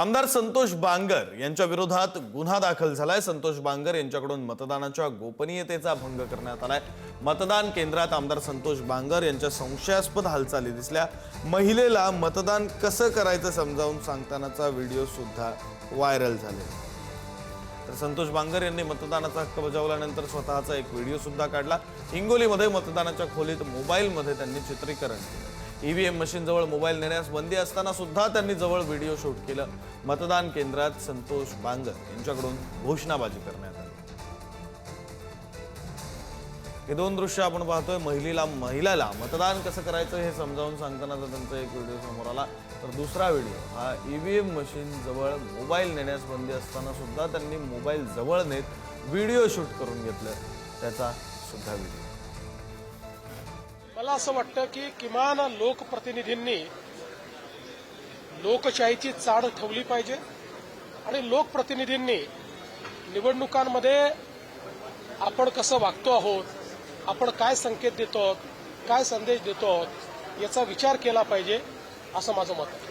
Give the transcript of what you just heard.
आमदार संतोष बांगर यांच्या विरोधात गुन्हा दाखल झालाय. संतोष बांगर यांच्याकडून मतदानाच्या गोपनीयतेचा भंग करण्यात आलाय. मतदान केंद्रात आमदार संतोष बांगर यांच्या संशयास्पद हालचाली दिसल्या. महिलेला मतदान कसं करायचं समजावून सांगतानाचा व्हिडिओ सुद्धा व्हायरल झाले. तर संतोष बांगर यांनी मतदानाचा हक्क बजावल्यानंतर स्वतःचा एक व्हिडिओ सुद्धा काढला. हिंगोलीमध्ये मतदानाच्या खोलीत मोबाईलमध्ये त्यांनी चित्रीकरण केलं. ईव्हीएम मशीनजवळ मोबाईल नेण्यास बंदी असताना सुद्धा त्यांनी जवळ व्हिडिओ शूट केलं. मतदान केंद्रात संतोष बांगर यांच्याकडून घोषणाबाजी करण्यात आली. हे दोन दृश्य आपण पाहतोय. महिलेला महिलाला मतदान कसं करायचं हे समजावून सांगताना जर त्यांचा एक व्हिडिओ समोर आला. तर दुसरा व्हिडिओ हा ईव्हीएम मशीन जवळ मोबाईल नेण्यास बंदी असताना सुद्धा त्यांनी मोबाईल जवळ नेत व्हिडिओ शूट करून घेतलं. त्याचा सुद्धा व्हिडिओ मला असं वाटतं की किमान लोकप्रतिनिधींनी लोकशाहीची चाड ठेवली पाहिजे आणि लोकप्रतिनिधींनी निवडणुकांमध्ये आपण कसं वागतो आहोत आपण काय संकेत देतो आहोत काय संदेश देतो आहोत याचा विचार केला पाहिजे असं माझं मत आहे.